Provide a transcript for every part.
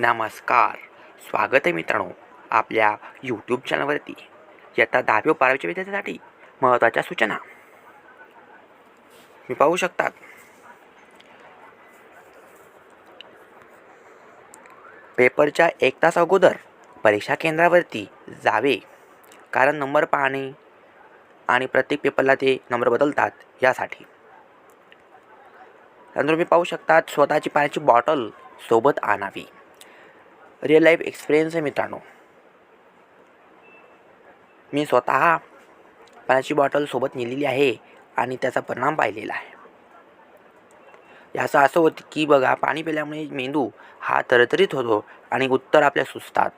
नमस्कार. स्वागत आहे मित्रांनो आपल्या यूट्यूब चॅनलवरती इयत्ता दहावी व बारावीच्या विद्यार्थ्यांसाठी महत्त्वाच्या सूचना. मी पाहू शकतात. पेपरच्या एक तास अगोदर परीक्षा केंद्रावरती जावे. कारण नंबर पाहणे आणि प्रत्येक पेपरला ते नंबर बदलतात यासाठी. त्यानंतर तुम्ही पाहू शकतात स्वतःची पाण्याची बॉटल सोबत आणावी. रिअल लाईफ एक्सपिरियन्स आहे मित्रांनो. मी स्वतः पाण्याची बॉटल सोबत नेलेली आहे आणि त्याचा परिणाम पाहिलेला आहे. याचं असं होतं की बघा पाणी पिल्यामुळे मेंदू हा तरतरीत होतो आणि उत्तर आपल्या सुचतात.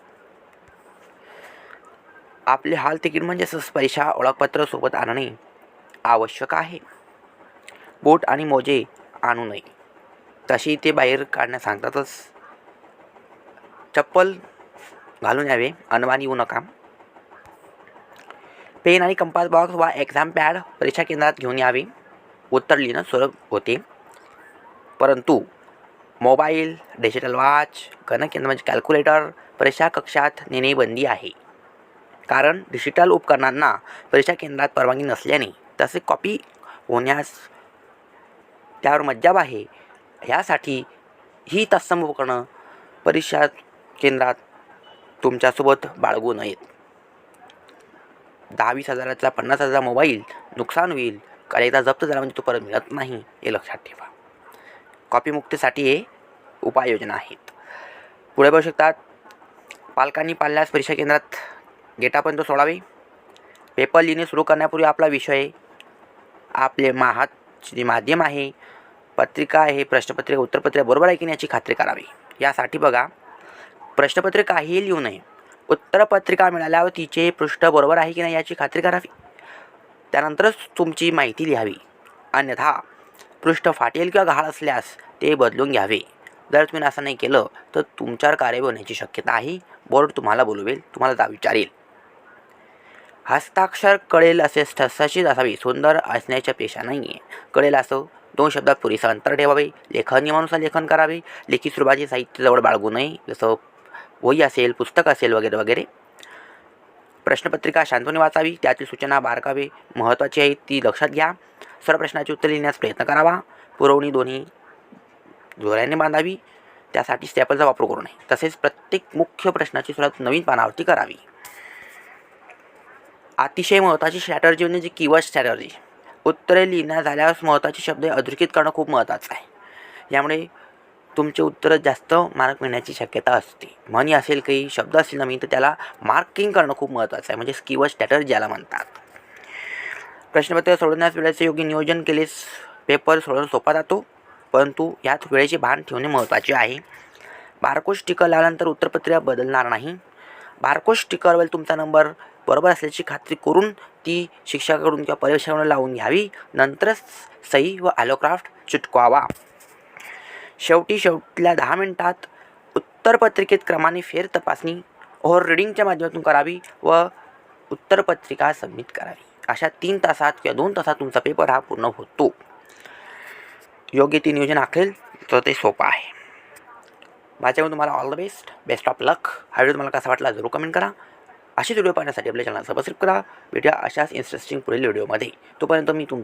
आपले हाल तिकीट म्हणजे सहज परीक्षा ओळखपत्र सोबत आणणे आवश्यक आहे. बोट आणि मोजे आणू नये. तशी ते बाहेर काढण्यास सांगतातच. चप्पल घालून यावे. अनवाणी येऊ नका. पेन आणि कंपास बॉक्स वा एक्झाम पॅड परीक्षा केंद्रात घेऊन यावे. उत्तर लिहिणं सुलभ होते. परंतु मोबाईल डिजिटल वॉच गणकेंद्र म्हणजे कॅल्क्युलेटर परीक्षा कक्षात नेणे बंदी आहे. कारण डिजिटल उपकरणांना परीक्षा केंद्रात परवानगी नसल्याने तसे कॉपी होण्यास त्यावर मज्जाब आहे. ह्यासाठी ही तत्सम उपकरणं परीक्षा केंद्रात तुमच्यासोबत बाळगू नयेत दहा वीस हजाराचा पन्नास हजार मोबाईल नुकसान होईल. कारण एकदा जप्त झाला म्हणजे तो परत मिळत नाही हे लक्षात ठेवा. कॉपीमुक्तीसाठी हे उपाययोजना आहेत. पुढे बघू शकतात पालकांनी पाल्यास परीक्षा केंद्रात गेटापर्यंत सोडावे. पेपर लिहिणे सुरू करण्यापूर्वी आपला विषय आपले माहात जे माध्यम आहे पत्रिका आहे प्रश्नपत्रिका उत्तरपत्रिका बरोबर आहे की नाही याची खात्री करावी. यासाठी बघा प्रश्नपत्रिका काहीही लिहू नये. उत्तरपत्रिका मिळाल्यावर तिचे पृष्ठ बरोबर आहे की नाही याची खात्री करावी त्यानंतरच तुमची माहिती लिहावी. अन्यथा पृष्ठ फाटेल किंवा गहाळ असल्यास ते बदलून घ्यावे. जर तुम्ही असं नाही केलं तर तुमच्यावर कार्यवाही होण्याची शक्यता आहे. बोर्ड तुम्हाला बोलवेल तुम्हाला जा विचारेल. हस्ताक्षर कळेल असे ठसाशीच असावी. सुंदर असण्याच्या पेशा नाही आहे कळेल असं दोन शब्दात पुरेसं अंतर ठेवावे. लेखन नियमानुसार लेखन करावे. लेखी स्वरूपाचे साहित्य जवळ बाळगू नये. जसं वही असेल पुस्तक असेल वगैरे वगैरे. प्रश्नपत्रिका शांतपणे वाचावी त्यातील सूचना बारकावे महत्त्वाची आहेत ती लक्षात घ्या. सर्व प्रश्नाची उत्तर लिहिण्यास प्रयत्न करावा. पुरवणी दोन्ही जोऱ्याने बांधावी. त्यासाठी स्टॅपलचा वापर करू नये. तसेच प्रत्येक मुख्य प्रश्नाची सुरुवात नवीन पानावरती करावी. अतिशय महत्त्वाची स्ट्रॅटर्जी म्हणजे कीवर्ड स्ट्रॅटर्जी उत्तरे लिहिण्यात झाल्यास महत्त्वाचे शब्द अधोरेखित करणं खूप महत्त्वाचं आहे. यामुळे तुमचे उत्तर जास्त मार्क मिळण्याची शक्यता असते. म्हणी असेल काही शब्द असेल नवीन तर त्याला मार्किंग करणं खूप महत्त्वाचं आहे. म्हणजे कीवर्ड स्टॅटर ज्याला म्हणतात. प्रश्नपत्र सोडवण्यास वेळेचे योग्य नियोजन केलेस पेपर सोडवणं सोपा जातो. परंतु यात वेळेचे भान ठेवणे महत्त्वाचे आहे. बारकोड स्टिकर लावल्यानंतर उत्तरपत्रिका बदलणार नाही. बारकोड स्टिकरवर तुमचा नंबर बरोबर असल्याची खात्री करून ती शिक्षकाकडून किंवा पर्यवेक्षकाकडून लावून घ्यावी. नंतरच सही व ॲलोक्राफ्ट चिटकवावा. शेवटी शेवटल्या दहा मिनटात उत्तरपत्रिकेत क्रमाने फेर तपासणी ओव्हर रिडिंगच्या माध्यमातून करावी व उत्तरपत्रिका सबमिट करावी. अशा तीन तासात किंवा दोन तासात तुमचा पेपर हा पूर्ण होतो. योग्य ते नियोजन आखेल तर ते सोपं आहे. माझ्याकडून तुम्हाला all the best best of luck हा व्हिडिओ तुम्हाला कसा वाटला जरूर कमेंट करा. असेच व्हिडिओ पाहण्यासाठी आपल्या चॅनल सबस्क्राईब करा. भेटूया अशाच इंटरेस्टिंग पुढील व्हिडिओमध्ये तोपर्यंत मी तुम